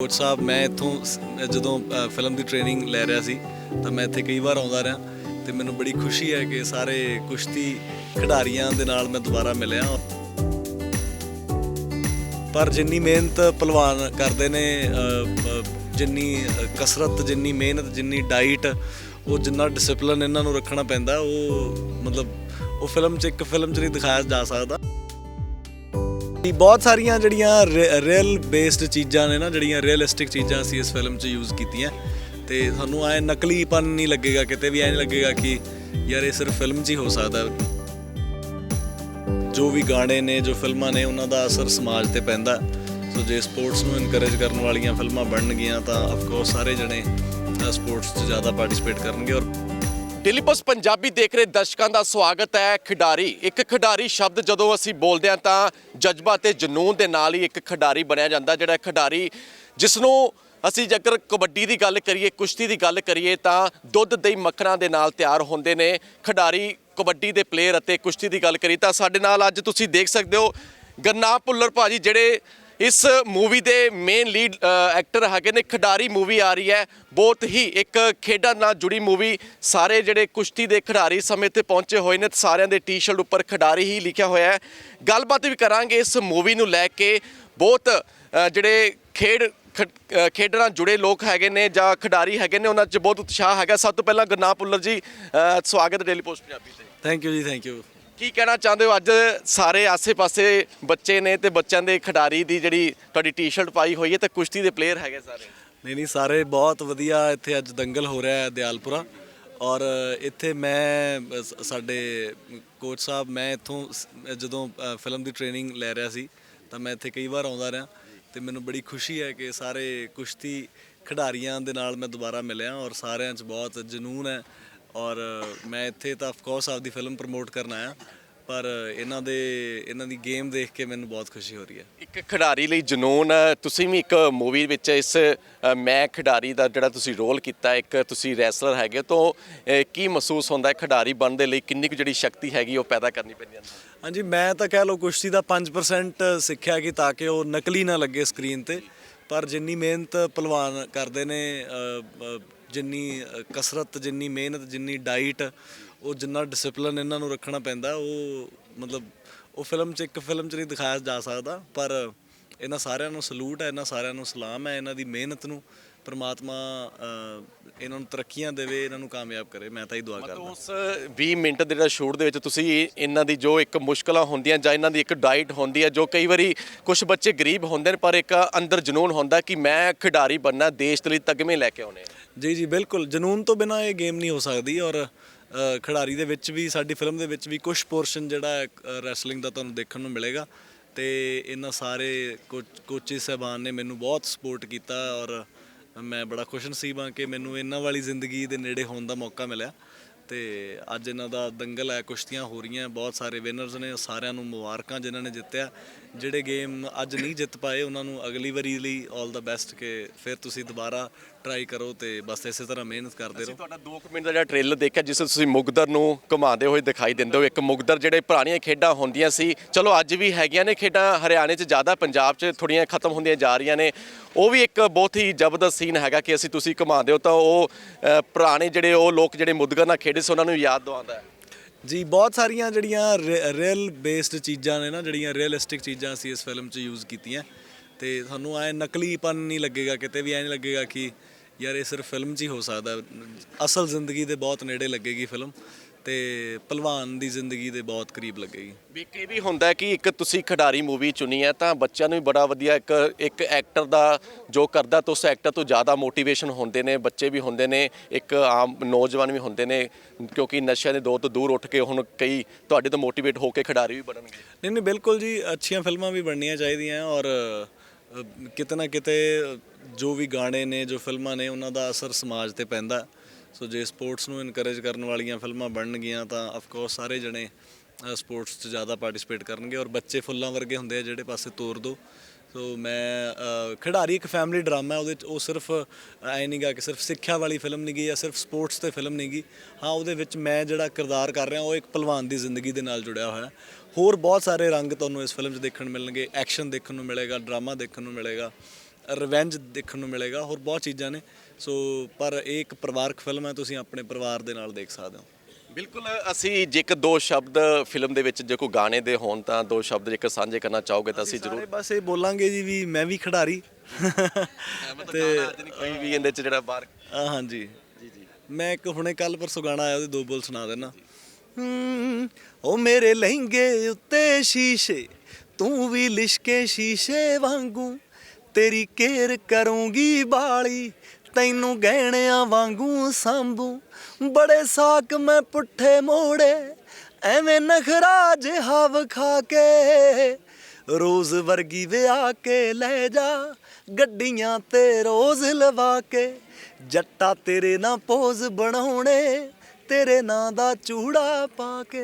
Coach ਸਾਹਿਬ, ਮੈਂ ਇੱਥੋਂ ਜਦੋਂ ਫਿਲਮ ਦੀ ਟ੍ਰੇਨਿੰਗ ਲੈ ਰਿਹਾ ਸੀ, ਤਾਂ ਮੈਂ ਇੱਥੇ ਕਈ ਵਾਰ ਆਉਂਦਾ ਰਿਹਾ ਤੇ ਮੈਨੂੰ ਬੜੀ ਖੁਸ਼ੀ ਹੈ ਕਿ ਸਾਰੇ ਕੁਸ਼ਤੀ ਖਿਡਾਰੀਆਂ ਦੇ ਨਾਲ ਮੈਂ ਦੁਬਾਰਾ ਮਿਲਿਆ। ਪਰ ਜਿੰਨੀ ਮਿਹਨਤ ਪਹਿਲਵਾਨ ਕਰਦੇ ਨੇ ਜਿੰਨੀ ਕਸਰਤ, ਜਿੰਨੀ ਮਿਹਨਤ, ਜਿੰਨੀ ਡਾਈਟ ਉਹ ਜਿੰਨਾ ਡਿਸਪਲਿਨ ਇਹਨਾਂ ਨੂੰ ਰੱਖਣਾ ਪੈਂਦਾ, ਉਹ ਮਤਲਬ ਉਹ ਫਿਲਮ 'ਚ ਇੱਕ ਫਿਲਮ 'ਚ ਨਹੀਂ ਦਿਖਾਇਆ ਜਾ ਸਕਦਾ। ਵੀ ਬਹੁਤ ਸਾਰੀਆਂ ਜਿਹੜੀਆਂ ਰੀਅਲ ਬੇਸਡ ਚੀਜ਼ਾਂ ਨੇ ਨਾ, ਜਿਹੜੀਆਂ ਰੀਅਲਿਸਟਿਕ ਚੀਜ਼ਾਂ ਅਸੀਂ ਇਸ ਫਿਲਮ 'ਚ ਯੂਜ਼ ਕੀਤੀਆਂ। ਤੇ ਤੁਹਾਨੂੰ ਐ ਨਕਲੀਪਨ ਨਹੀਂ ਲੱਗੇਗਾ, ਕਿਤੇ ਵੀ ਐ ਨਹੀਂ ਲੱਗੇਗਾ ਕਿ ਯਾਰ ਇਹ ਸਿਰਫ ਫਿਲਮ 'ਚ ਹੀ ਹੋ ਸਕਦਾ। ਜੋ ਵੀ ਗਾਣੇ ਨੇ, ਜੋ ਫਿਲਮਾਂ ਨੇ, ਉਹਨਾਂ ਦਾ ਅਸਰ ਸਮਾਜ ਤੇ ਪੈਂਦਾ। ਸੋ ਜੇ ਸਪੋਰਟਸ ਨੂੰ ਇਨਕਰੇਜ ਕਰਨ ਵਾਲੀਆਂ ਫਿਲਮਾਂ ਬਣਨਗੀਆਂ, ਤਾਂ ਆਫ ਕੋਰਸ ਸਾਰੇ ਜਣੇ ਸਪੋਰਟਸ 'ਚ ਜ਼ਿਆਦਾ ਪਾਰਟਿਸਿਪੇਟ ਕਰਨਗੇ। ਔਰ ਡੇਲੀ ਪੋਸਟ ਪੰਜਾਬੀ ਦੇਖ ਰਹੇ ਦਰਸ਼ਕਾਂ ਦਾ ਸਵਾਗਤ ਹੈ ਖਿਡਾਰੀ। ਇੱਕ ਖਿਡਾਰੀ ਸ਼ਬਦ ਜਦੋਂ ਅਸੀਂ ਬੋਲਦੇ ਹਾਂ ਤਾਂ ਜਜ਼ਬਾ ਤੇ ਜਨੂਨ ਦੇ ਨਾਲ ਹੀ ਇੱਕ ਖਿਡਾਰੀ ਬਣਿਆ ਜਾਂਦਾ ਜਿਹੜਾ ਖਿਡਾਰੀ ਜਿਸ ਨੂੰ ਅਸੀਂ ਜੇਕਰ ਕਬੱਡੀ ਦੀ ਗੱਲ ਕਰੀਏ, ਕੁਸ਼ਤੀ ਦੀ ਗੱਲ ਕਰੀਏ ਤਾਂ ਦੁੱਧ ਦਹੀਂ ਮੱਖਣਾ ਦੇ ਨਾਲ ਤਿਆਰ ਹੁੰਦੇ ਨੇ। ਖਿਡਾਰੀ ਕਬੱਡੀ ਦੇ ਪਲੇਅਰ ਅਤੇ ਕੁਸ਼ਤੀ ਦੀ ਗੱਲ ਕਰੀ ਤਾਂ ਸਾਡੇ ਨਾਲ ਅੱਜ ਤੁਸੀਂ ਦੇਖ ਸਕਦੇ ਹੋ ਗਰਨਾ ਭੁੱਲਰ ਭਾਜੀ ਜਿਹੜੇ ਇਸ ਮੂਵੀ ਦੇ ਮੇਨ ਲੀਡ ਐਕਟਰ ਹੈਗੇ ਨੇ, ਖਿਡਾਰੀ ਮੂਵੀ ਆ ਰਹੀ ਹੈ। ਬਹੁਤ ਹੀ ਇੱਕ ਖੇਡਾਂ ਨਾਲ ਜੁੜੀ ਮੂਵੀ ਸਾਰੇ ਜਿਹੜੇ ਕੁਸ਼ਤੀ ਦੇ ਖਿਡਾਰੀ ਸਮੇਂ ਤੇ ਪਹੁੰਚੇ ਹੋਏ ਨੇ, ਸਾਰਿਆਂ ਦੇ ਟੀ-ਸ਼ਰਟ ਉੱਪਰ ਖਿਡਾਰੀ ਹੀ ਲਿਖਿਆ ਹੋਇਆ ਹੈ। ਗੱਲਬਾਤ ਵੀ ਕਰਾਂਗੇ ਇਸ ਮੂਵੀ ਨੂੰ ਲੈ ਕੇ। ਬਹੁਤ ਜਿਹੜੇ ਖੇਡ, ਖੇਡਾਂ ਨਾਲ ਜੁੜੇ ਲੋਕ ਹੈਗੇ ਨੇ ਜਾਂ ਖਿਡਾਰੀ ਹੈਗੇ ਨੇ, ਉਹਨਾਂ 'ਚ ਬਹੁਤ ਉਤਸ਼ਾਹ ਹੈਗਾ। ਸਭ ਤੋਂ ਪਹਿਲਾਂ ਗੁਰਨਾਮ ਪੁੱਲਰ ਜੀ ਸਵਾਗਤ ਡੇਲੀ ਪੋਸਟ ਪੰਜਾਬੀ ਤੇ। Thank you ji thank you ਕੀ ਕਹਿਣਾ ਚਾਹੁੰਦੇ ਹੋ? ਅੱਜ ਸਾਰੇ ਆਸੇ-ਪਾਸੇ ਬੱਚੇ ਨੇ ਤੇ ਬੱਚਿਆਂ ਦੇ ਖਿਡਾਰੀ ਦੀ ਜਿਹੜੀ ਤੁਹਾਡੀ ਟੀ-ਸ਼ਰਟ ਪਾਈ ਹੋਈ ਹੈ ਤੇ ਕੁਸ਼ਤੀ ਦੇ ਪਲੇਅਰ ਹੈਗੇ ਸਾਰੇ। ਨਹੀਂ ਨਹੀਂ, ਸਾਰੇ ਬਹੁਤ ਵਧੀਆ ਇੱਥੇ ਅੱਜ ਦੰਗਲ ਹੋ ਰਿਹਾ ਹੈ ਦਿਆਲਪੁਰਾ। ਔਰ ਇੱਥੇ ਮੈਂ ਸਾਡੇ ਕੋਚ ਸਾਹਿਬ, ਮੈਂ ਇੱਥੋਂ ਜਦੋਂ ਫਿਲਮ ਦੀ ਟ੍ਰੇਨਿੰਗ ਲੈ ਰਿਹਾ ਸੀ, ਤਾਂ ਮੈਂ ਇੱਥੇ ਕਈ ਵਾਰ ਆਉਂਦਾ ਰਿਹਾ ਤੇ ਮੈਨੂੰ ਬੜੀ ਖੁਸ਼ੀ ਹੈ ਕਿ ਸਾਰੇ ਕੁਸ਼ਤੀ ਖਿਡਾਰੀਆਂ ਦੇ ਨਾਲ ਮੈਂ ਦੁਬਾਰਾ ਮਿਲਿਆ ਔਰ ਸਾਰਿਆਂ 'ਚ ਬਹੁਤ ਜਨੂਨ ਹੈ। ਔਰ ਮੈਂ ਇੱਥੇ ਤਾਂ ਆਫ ਕੋਰਸ ਆਪਦੀ ਫਿਲਮ ਪ੍ਰਮੋਟ ਕਰਨ ਆਇਆ ਪਰ ਇਹਨਾਂ ਦੇ ਇਹਨਾਂ ਦੀ ਗੇਮ ਦੇਖ ਕੇ ਮੈਨੂੰ ਬਹੁਤ ਖੁਸ਼ੀ ਹੋ ਰਹੀ ਹੈ। ਇੱਕ ਖਿਡਾਰੀ ਲਈ ਜਨੂਨ ਤੁਸੀਂ ਵੀ ਇੱਕ ਮੂਵੀ ਵਿੱਚ ਇਸ ਮੈਂ ਖਿਡਾਰੀ ਦਾ ਜਿਹੜਾ ਤੁਸੀਂ ਰੋਲ ਕੀਤਾ ਇੱਕ ਤੁਸੀਂ ਰੈਸਲਰ ਹੈਗੇ ਤੋਂ ਕੀ ਮਹਿਸੂਸ ਹੁੰਦਾ ਹੈ? ਖਿਡਾਰੀ ਬਣਨ ਦੇ ਲਈ ਕਿੰਨੀ ਕੁ ਜਿਹੜੀ ਸ਼ਕਤੀ ਹੈਗੀ ਉਹ ਪੈਦਾ ਕਰਨੀ ਪੈਂਦੀ ਹੈ? ਹਾਂਜੀ ਮੈਂ ਤਾਂ ਕਹਿ ਲਓ ਕੁਸ਼ਤੀ ਦਾ 5% ਸਿੱਖਿਆ ਕਿ ਤਾਂ ਕਿ ਉਹ ਨਕਲੀ ਨਾ ਲੱਗੇ ਸਕਰੀਨ ਤੇ ਪਰ ਜਿੰਨੀ ਮਿਹਨਤ ਪਹਿਲਵਾਨ ਕਰਦੇ ਨੇ ਜਿੰਨੀ ਕਸਰਤ ਜਿੰਨੀ ਮਿਹਨਤ ਜਿੰਨੀ ਡਾਈਟ ਉਹ ਜਿੰਨਾ ਡਿਸਪਲਿਨ ਇਹਨਾਂ ਨੂੰ ਰੱਖਣਾ ਪੈਂਦਾ ਉਹ ਮਤਲਬ ਉਹ ਫਿਲਮ 'ਚ ਇੱਕ ਫਿਲਮ 'ਚ ਨਹੀਂ ਦਿਖਾਇਆ ਜਾ ਸਕਦਾ ਪਰ ਇਹਨਾਂ ਸਾਰਿਆਂ ਨੂੰ ਸਲੂਟ ਹੈ ਇਹਨਾਂ ਸਾਰਿਆਂ ਨੂੰ ਸਲਾਮ ਹੈ ਇਹਨਾਂ ਦੀ ਮਿਹਨਤ ਨੂੰ ਪ੍ਰਮਾਤਮਾ ਇਹਨਾਂ ਨੂੰ ਤਰੱਕੀਆਂ ਦੇਵੇ ਇਹਨਾਂ ਨੂੰ ਕਾਮਯਾਬ ਕਰੇ। ਮੈਂ ਤਾਂ ਇਹ ਦੁਆ ਕਰਦਾ। ਉਸ 20 ਮਿੰਟ ਦੇ ਜਿਹੜਾ ਸ਼ੂਟ ਦੇ ਵਿੱਚ ਤੁਸੀਂ ਇਹਨਾਂ ਦੀ ਜੋ ਇੱਕ ਮੁਸ਼ਕਲਾਂ ਹੁੰਦੀਆਂ ਜਾਂ ਇਹਨਾਂ ਦੀ ਇੱਕ ਡਾਈਟ ਹੁੰਦੀ ਹੈ ਜੋ ਕਈ ਵਾਰੀ ਕੁਝ ਬੱਚੇ ਗਰੀਬ ਹੁੰਦੇ ਨੇ ਪਰ ਇੱਕ ਅੰਦਰ ਜਨੂਨ ਹੁੰਦਾ ਕਿ ਮੈਂ ਖਿਡਾਰੀ ਬਣਨਾ ਦੇਸ਼ ਦੇ ਲਈ ਤਗਮੇ ਲੈ ਕੇ ਆਉਣੇ। ਜੀ ਜੀ, ਬਿਲਕੁਲ। ਜਨੂਨ ਤੋਂ ਬਿਨਾ ਇਹ ਗੇਮ ਨਹੀਂ ਹੋ ਸਕਦੀ ਔਰ ਖਿਡਾਰੀ ਦੇ ਵਿੱਚ ਵੀ, ਸਾਡੀ ਫਿਲਮ ਦੇ ਵਿੱਚ ਵੀ ਕੁਝ ਪੋਰਸ਼ਨ ਜਿਹੜਾ ਰੈਸਲਿੰਗ ਦਾ ਤੁਹਾਨੂੰ ਦੇਖਣ ਨੂੰ ਮਿਲੇਗਾ। ਤੇ ਇਹਨਾਂ ਸਾਰੇ ਕੋਚਿਸ ਸਹਿਬਾਨ ਨੇ ਮੈਨੂੰ ਬਹੁਤ ਸਪੋਰਟ ਕੀਤਾ ਔਰ ਮੈਂ ਬੜਾ ਖੁਸ਼ ਨਸੀਬ ਹਾਂ ਕਿ ਮੈਨੂੰ ਇਹਨਾਂ ਵਾਲੀ ਜ਼ਿੰਦਗੀ ਦੇ ਨੇੜੇ ਹੋਣ ਦਾ ਮੌਕਾ ਮਿਲਿਆ। ਤੇ ਅੱਜ ਇਹਨਾਂ ਦਾ ਦੰਗਲ ਹੈ, ਕੁਸ਼ਤੀਆਂ ਹੋ ਰਹੀਆਂ, ਬਹੁਤ ਸਾਰੇ ਵਿਨਰਸ ਨੇ, ਸਾਰਿਆਂ ਨੂੰ ਮੁਬਾਰਕਾਂ ਜਿਨ੍ਹਾਂ ਨੇ ਜਿੱਤਿਆ। ਜਿਹੜੇ ਗੇਮ ਅੱਜ ਨਹੀਂ ਜਿੱਤ ਪਾਏ ਉਹਨਾਂ ਨੂੰ ਅਗਲੀ ਵਾਰੀ ਲਈ 올 ਦਾ ਬੈਸਟ ਕਿ ਫਿਰ ਤੁਸੀਂ ਦੁਬਾਰਾ ਟਰਾਈ ਕਰੋ ਤੇ ਬਸ ਇਸੇ ਤਰ੍ਹਾਂ ਮਿਹਨਤ ਕਰਦੇ ਰਹੋ। ਤੁਹਾਡਾ 2 ਮਿੰਟ ਦਾ ਜਿਹੜਾ ਟ੍ਰੇਲਰ ਦੇਖਿਆ ਜਿਸ ਵਿੱਚ ਤੁਸੀਂ ਮੁਗਦਰ ਨੂੰ ਘੁਮਾਉਂਦੇ ਹੋਏ ਦਿਖਾਈ ਦਿੰਦੇ ਹੋ। ਇੱਕ ਮੁਗਦਰ ਜਿਹੜੇ ਪੁਰਾਣੀਆਂ ਖੇਡਾਂ ਹੁੰਦੀਆਂ ਸੀ ਚਲੋ ਅੱਜ ਵੀ ਹੈਗੀਆਂ ਨੇ ਖੇਡਾਂ ਹਰਿਆਣੇ 'ਚ ਜ਼ਿਆਦਾ ਪੰਜਾਬ 'ਚ ਥੋੜੀਆਂ ਖਤਮ ਹੁੰਦੀਆਂ ਜਾ ਰਹੀਆਂ ਨੇ। ਉਹ ਵੀ ਇੱਕ ਬਹੁਤ ਹੀ ਜ਼ਬਰਦਸਤ ਸੀਨ ਹੈਗਾ ਕਿ ਅਸੀਂ ਤੁਸੀਂ ਘੁਮਾਉਂਦੇ ਹੋ ਤਾਂ ਉਹ ਪੁਰਾਣੇ ਜਿਹੜੇ ਉਹ ਲੋਕ ਜਿਹੜੇ ਮੁਦਗਰ ਨਾਲ ਖੇਡੇ ਸੀ ਉਹਨਾਂ ਨੂੰ ਯਾਦ ਦਿਵਾਉਂਦਾ ਹੈ। ਜੀ, ਬਹੁਤ ਸਾਰੀਆਂ ਜਿਹੜੀਆਂ ਰੀਅਲ ਬੇਸਡ ਚੀਜ਼ਾਂ ਨੇ ਨਾ, ਜਿਹੜੀਆਂ ਰੀਅਲਿਸਟਿਕ ਚੀਜ਼ਾਂ ਅਸੀਂ ਇਸ ਫਿਲਮ 'ਚ ਯੂਜ਼ ਕੀਤੀਆਂ। ਤੇ ਤੁਹਾਨੂੰ ਐ ਨਕਲੀਪਨ ਨਹੀਂ ਲੱਗੇਗਾ, ਕਿਤੇ ਵੀ ਐ ਨਹੀਂ ਲੱਗੇਗਾ ਕਿ ਯਾਰ ਇਹ ਸਿਰਫ ਫਿਲਮ 'ਚ ਹੀ ਹੋ ਸਕਦਾ। ਅਸਲ ਜ਼ਿੰਦਗੀ ਦੇ ਬਹੁਤ ਨੇੜੇ ਲੱਗੇਗੀ ਫਿਲਮ ਤੇ ਪਹਿਲਵਾਨ ਦੀ ਜ਼ਿੰਦਗੀ ਦੇ ਬਹੁਤ ਕਰੀਬ ਲੱਗੇਗੀ ਵੀ ਇਹ ਵੀ ਹੁੰਦਾ ਕਿ ਇੱਕ ਤੁਸੀਂ ਖਿਡਾਰੀ ਮੂਵੀ ਚੁਣੀ ਹੈ ਤਾਂ ਬੱਚਿਆਂ ਨੂੰ ਵੀ ਬੜਾ ਵਧੀਆ ਇੱਕ ਇੱਕ ਐਕਟਰ ਦਾ ਜੋ ਕਰਦਾ ਤਾਂ ਉਸ ਐਕਟਰ ਤੋਂ ਜ਼ਿਆਦਾ ਮੋਟੀਵੇਸ਼ਨ ਹੁੰਦੇ ਨੇ ਬੱਚੇ ਵੀ ਹੁੰਦੇ ਨੇ ਇੱਕ ਆਮ ਨੌਜਵਾਨ ਵੀ ਹੁੰਦੇ ਨੇ ਕਿਉਂਕਿ ਨਸ਼ਿਆਂ ਦੇ ਦੌਰ ਤੋਂ ਦੂਰ ਉੱਠ ਕੇ ਹੁਣ ਕਈ ਤੁਹਾਡੇ ਤੋਂ ਮੋਟੀਵੇਟ ਹੋ ਕੇ ਖਿਡਾਰੀ ਵੀ ਬਣਨਗੇ। ਨਹੀਂ ਨਹੀਂ ਬਿਲਕੁਲ ਜੀ ਅੱਛੀਆਂ ਫਿਲਮਾਂ ਵੀ ਬਣਨੀਆਂ ਚਾਹੀਦੀਆਂ ਔਰ ਕਿਤੇ ਨਾ ਕਿਤੇ ਜੋ ਵੀ ਗਾਣੇ ਨੇ ਜੋ ਫਿਲਮਾਂ ਨੇ ਉਹਨਾਂ ਦਾ ਅਸਰ ਸਮਾਜ ਤੇ ਪੈਂਦਾ। ਸੋ ਜੇ ਸਪੋਰਟਸ ਨੂੰ ਇਨਕਰੇਜ ਕਰਨ ਵਾਲੀਆਂ ਫਿਲਮਾਂ ਬਣਨਗੀਆਂ ਤਾਂ ਆਫ ਕੋਰਸ ਸਾਰੇ ਜਣੇ ਸਪੋਰਟਸ 'ਚ ਜ਼ਿਆਦਾ ਪਾਰਟਿਸਿਪੇਟ ਕਰਨਗੇ ਔਰ ਬੱਚੇ ਫੁੱਲਾਂ ਵਰਗੇ ਹੁੰਦੇ ਆ ਜਿਹੜੇ ਪਾਸੇ ਤੋਰ ਦੋ। ਸੋ ਮੈਂ ਖਿਡਾਰੀ ਇੱਕ ਫੈਮਿਲੀ ਡਰਾਮਾ ਹੈ, ਉਹਦੇ 'ਚ ਉਹ ਸਿਰਫ ਐ ਨਹੀਂਗਾ ਕਿ ਸਿਰਫ ਸਿੱਖਿਆ ਵਾਲੀ ਫਿਲਮ ਨਹੀਂਗੀ ਜਾਂ ਸਿਰਫ ਸਪੋਰਟਸ ਤੇ ਫਿਲਮ ਨਹੀਂਗੀ ਹਾਂ, ਉਹਦੇ ਵਿੱਚ ਮੈਂ ਜਿਹੜਾ ਕਿਰਦਾਰ ਕਰ ਰਿਹਾ, ਉਹ ਇੱਕ ਪਹਿਲਵਾਨ ਦੀ ਜ਼ਿੰਦਗੀ ਦੇ ਨਾਲ ਜੁੜਿਆ ਹੋਇਆ। ਹੋਰ ਬਹੁਤ ਸਾਰੇ ਰੰਗ ਤੁਹਾਨੂੰ ਇਸ ਫਿਲਮ 'ਚ ਦੇਖਣ ਮਿਲਣਗੇ, ਐਕਸ਼ਨ ਦੇਖਣ ਨੂੰ ਮਿਲੇਗਾ, ਡਰਾਮਾ ਦੇਖਣ ਨੂੰ ਮਿਲੇਗਾ। ਰਿਵੈਂਜ ਦੇਖਣ ਨੂੰ ਮਿਲੇਗਾ ਹੋਰ ਬਹੁਤ ਚੀਜ਼ਾਂ ਨੇ। ਸੋ ਪਰ ਇਹ ਇੱਕ ਪਰਿਵਾਰਕ ਫਿਲਮ ਹੈ ਤੁਸੀਂ ਆਪਣੇ ਪਰਿਵਾਰ ਦੇ ਨਾਲ ਦੇਖ ਸਕਦੇ ਹੋ। ਬਿਲਕੁਲ ਅਸੀਂ ਜੇਕਰ ਦੋ ਸ਼ਬਦ ਫਿਲਮ ਦੇ ਵਿੱਚ ਜੇ ਕੋਈ ਗਾਣੇ ਦੇ ਹੋਣ ਤਾਂ ਦੋ ਸ਼ਬਦ ਜੇਕਰ ਸਾਂਝੇ ਕਰਨਾ ਚਾਹੋਗੇ ਤਾਂ ਅਸੀਂ ਜ਼ਰੂਰ ਬਸ ਇਹ ਬੋਲਾਂਗੇ ਜੀ ਵੀ ਮੈਂ ਵੀ ਖਿਡਾਰੀ। ਤੇ ਕੋਈ ਵੀ ਇਹਦੇ ਚ ਜਿਹੜਾ ਬਾਹਰ ਹਾਂਜੀ। ਜੀ ਜੀ। ਮੈਂ ਇੱਕ ਹੁਣੇ ਕੱਲ ਪਰਸੋਂ ਗਾਣਾ ਆਇਆ ਉਹਦੇ ਦੋ ਬੋਲ ਸੁਣਾ ਦੇਣਾ ਉਹ ਮੇਰੇ ਲਹਿੰਗੇ ਉੱਤੇ ਸ਼ੀਸ਼ੇ ਤੂੰ ਵੀ ਲਿਸ਼ਕੇ ਸ਼ੀਸ਼ੇ ਵਾਂਗੂ ਤੇਰੀ ਕੇਰ ਕਰੂੰਗੀ ਬਾਲੀ, ਤੈਨੂੰ ਗਹਿਣਿਆਂ ਵਾਂਗੂ ਸੰਭੂ। ਬੜੇ ਸਾਕ ਮੈਂ ਪੁੱਠੇ ਮੋੜੇ, ਐਵੇਂ ਨਖਰਾ ਜਿਹਾ ਵਿਖਾ ਕੇ। ਰੋਜ਼ ਵਰਗੀ ਵਿਆਹ ਕੇ ਲੈ ਜਾ, ਗੱਡੀਆਂ ਤੇ ਰੋਜ਼ ਲਵਾ ਕੇ। ਜੱਟਾ ਤੇਰੇ ਨਾਂ ਪੋਜ਼ ਬਣਾਉਣੇ, ਤੇਰੇ ਨਾਂ ਦਾ ਚੂੜਾ ਪਾ ਕੇ।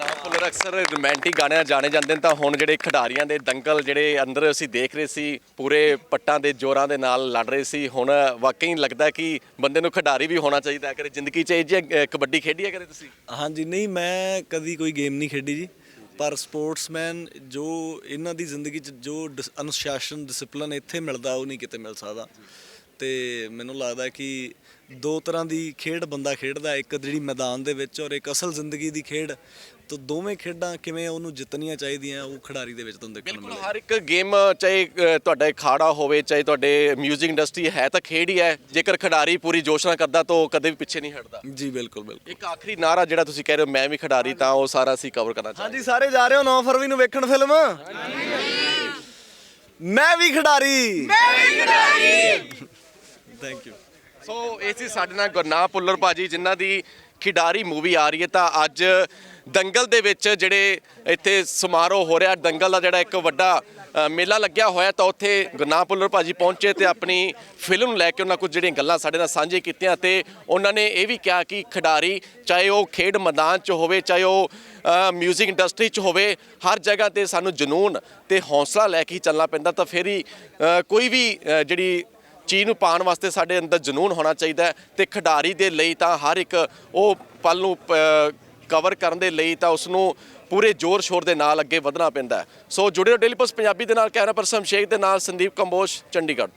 ਗੰਨਾ ਪੁੱਲਰ ਅਕਸਰ ਰੋਮਾਂਟਿਕ ਗਾਣਿਆਂ ਨਾਲ ਜਾਣੇ ਜਾਂਦੇ ਨੇ ਤਾਂ ਹੁਣ ਜਿਹੜੇ ਖਿਡਾਰੀਆਂ ਦੇ ਦੰਗਲ ਜਿਹੜੇ ਅੰਦਰ ਅਸੀਂ ਦੇਖ ਰਹੇ ਸੀ ਪੂਰੇ ਪੱਟਾਂ ਦੇ ਜ਼ੋਰਾਂ ਦੇ ਨਾਲ ਲੜ ਰਹੇ ਸੀ ਹੁਣ ਵਾਕਈ ਲੱਗਦਾ ਕਿ ਬੰਦੇ ਨੂੰ ਖਿਡਾਰੀ ਵੀ ਹੋਣਾ ਚਾਹੀਦਾ ਹੈ। ਕਰੇ ਜ਼ਿੰਦਗੀ 'ਚ ਇਹ ਜਿਹੀ, ਕਬੱਡੀ ਖੇਡੀ ਹੈ ਕਰੇ ਤੁਸੀਂ? ਹਾਂਜੀ ਨਹੀਂ ਮੈਂ ਕਦੀ ਕੋਈ ਗੇਮ ਨਹੀਂ ਖੇਡੀ ਜੀ। ਪਰ ਸਪੋਰਟਸਮੈਨ ਜੋ ਇਹਨਾਂ ਦੀ ਜ਼ਿੰਦਗੀ 'ਚ ਜੋ ਡਿਸ- ਅਨੁਸ਼ਾਸਨ ਡਿਸਪਲਿਨ ਇੱਥੇ ਮਿਲਦਾ ਉਹ ਨਹੀਂ ਕਿਤੇ ਮਿਲ ਸਕਦਾ। ਤੇ ਮੈਨੂੰ ਲੱਗਦਾ ਕਿ ਦੋ ਤਰ੍ਹਾਂ ਦੀ ਖੇਡ ਬੰਦਾ ਖੇਡਦਾ ਇੱਕ ਜਿਹੜੀ ਮੈਦਾਨ ਦੇ ਵਿੱਚ ਔਰ ਇੱਕ ਅਸਲ ਜ਼ਿੰਦਗੀ ਦੀ ਖੇਡ। ਤਾਂ ਦੋਵੇਂ ਖੇਡਾਂ ਕਿਵੇਂ ਉਹਨੂੰ ਜਿੱਤਣੀਆਂ ਚਾਹੀਦੀਆਂ ਉਹ ਖਿਡਾਰੀ ਦੇ ਵਿੱਚ ਤੁਹਾਨੂੰ ਦੇਖਣ ਨੂੰ ਬਿਲਕੁਲ ਹਰ ਇੱਕ ਗੇਮ ਚਾਹੇ ਅ, ਤੁਹਾਡਾ ਖਾੜਾ ਹੋਵੇ ਚਾਹੇ ਤੁਹਾਡੇ 뮤직 ਇੰਡਸਟਰੀ ਹੈ ਤਾਂ ਖੇਡ ਹੀ ਹੈ। ਜੇਕਰ ਖਿਡਾਰੀ ਪੂਰੀ ਜੋਸ਼ ਨਾਲ ਕਰਦਾ ਤਾਂ ਉਹ ਕਦੇ ਵੀ ਪਿੱਛੇ ਨਹੀਂ ਹਟਦਾ। ਜੀ ਬਿਲਕੁਲ ਬਿਲਕੁਲ। ਇੱਕ ਆਖਰੀ ਨਾਰਾ ਜਿਹੜਾ ਤੁਸੀਂ ਕਹਿ ਰਹੇ ਹੋ ਮੈਂ ਵੀ ਖਿਡਾਰੀ ਤਾਂ ਉਹ ਸਾਰਾ ਅਸੀਂ ਕਵਰ ਕਰਨਾ ਚਾਹਾਂਗੇ ਹਾਂਜੀ ਸਾਰੇ ਜਾ ਰਹੇ ਹੋ 9 ਫਰਵਰੀ ਨੂੰ ਵੇਖਣ ਫਿਲਮ? ਮੈਂ ਵੀ ਖਿਡਾਰੀ। ਮੈਂ ਵੀ ਖਿਡਾਰੀ। ਥੈਂਕ ਯੂ ਸੋ ਇਹ ਸੀ ਸਾਡੇ ਨਾਲ ਗੁਰਨਾਮ ਪੁੱਲਰ ਭਾਜੀ ਜਿਨ੍ਹਾਂ ਦੀ ਖਿਡਾਰੀ ਮੂਵੀ ਆ ਰਹੀ ਹੈ ਤਾਂ ਅੱਜ ਦੰਗਲ ਦੇ ਵਿੱਚ ਜਿਹੜੇ ਇੱਥੇ ਸਮਾਰੋਹ ਹੋ ਰਿਹਾ ਦੰਗਲ ਦਾ ਜਿਹੜਾ ਇੱਕ ਵੱਡਾ ਅ, ਮੇਲਾ ਲੱਗਿਆ ਹੋਇਆ ਤਾਂ ਉੱਥੇ ਗੁਰਨਾਮ ਪੁੱਲਰ ਭਾਜੀ ਪਹੁੰਚੇ ਤੇ ਆਪਣੀ ਫਿਲਮ ਨੂੰ ਲੈ ਕੇ ਉਹਨਾਂ ਕੁਝ ਜਿਹੜੀਆਂ ਗੱਲਾਂ ਸਾਡੇ ਨਾਲ ਸਾਂਝੇ ਕੀਤੀਆਂ ਤੇ ਉਹਨਾਂ ਨੇ ਇਹ ਵੀ ਕਿਹਾ ਕਿ ਖਿਡਾਰੀ ਚਾਹੇ ਉਹ ਖੇਡ ਮੈਦਾਨ 'ਚ ਹੋਵੇ ਚਾਹੇ ਉਹ ਮਿਊਜ਼ਿਕ ਇੰਡਸਟਰੀ 'ਚ ਹੋਵੇ ਹਰ ਜਗ੍ਹਾ ਤੇ ਸਾਨੂੰ ਜਨੂਨ ਤੇ ਹੌਸਲਾ ਲੈ ਕੇ ਹੀ ਚੱਲਣਾ ਪੈਂਦਾ ਤਾਂ ਫਿਰ ਹੀ ਅ, ਕੋਈ ਵੀ ਅ, ਜਿਹੜੀ ਚੀਜ਼ ਨੂੰ ਪਾਉਣ ਵਾਸਤੇ ਸਾਡੇ ਅੰਦਰ ਜਨੂਨ ਹੋਣਾ ਚਾਹੀਦਾ ਹੈ ਤੇ ਖਿਡਾਰੀ ਦੇ ਲਈ ਤਾਂ ਹਰ ਇੱਕ ਉਹ ਪਲ ਨੂੰ ਕਵਰ ਕਰਨ ਦੇ ਲਈ ਤਾਂ ਉਸ ਨੂੰ ਪੂਰੇ ਜ਼ੋਰ ਸ਼ੋਰ ਦੇ ਨਾਲ ਅੱਗੇ ਵਧਣਾ ਪੈਂਦਾ ਸੋ ਜੁੜੇ ਰਹੋ ਡੇਲੀ ਪੋਸਟ ਪੰਜਾਬੀ ਦੇ ਨਾਲ, ਕੈਮਰਾ ਪਰਸਨ ਸ਼ੇਖ ਦੇ ਨਾਲ, ਸੰਦੀਪ ਕੰਬੋਸ਼ ਚੰਡੀਗੜ੍ਹ।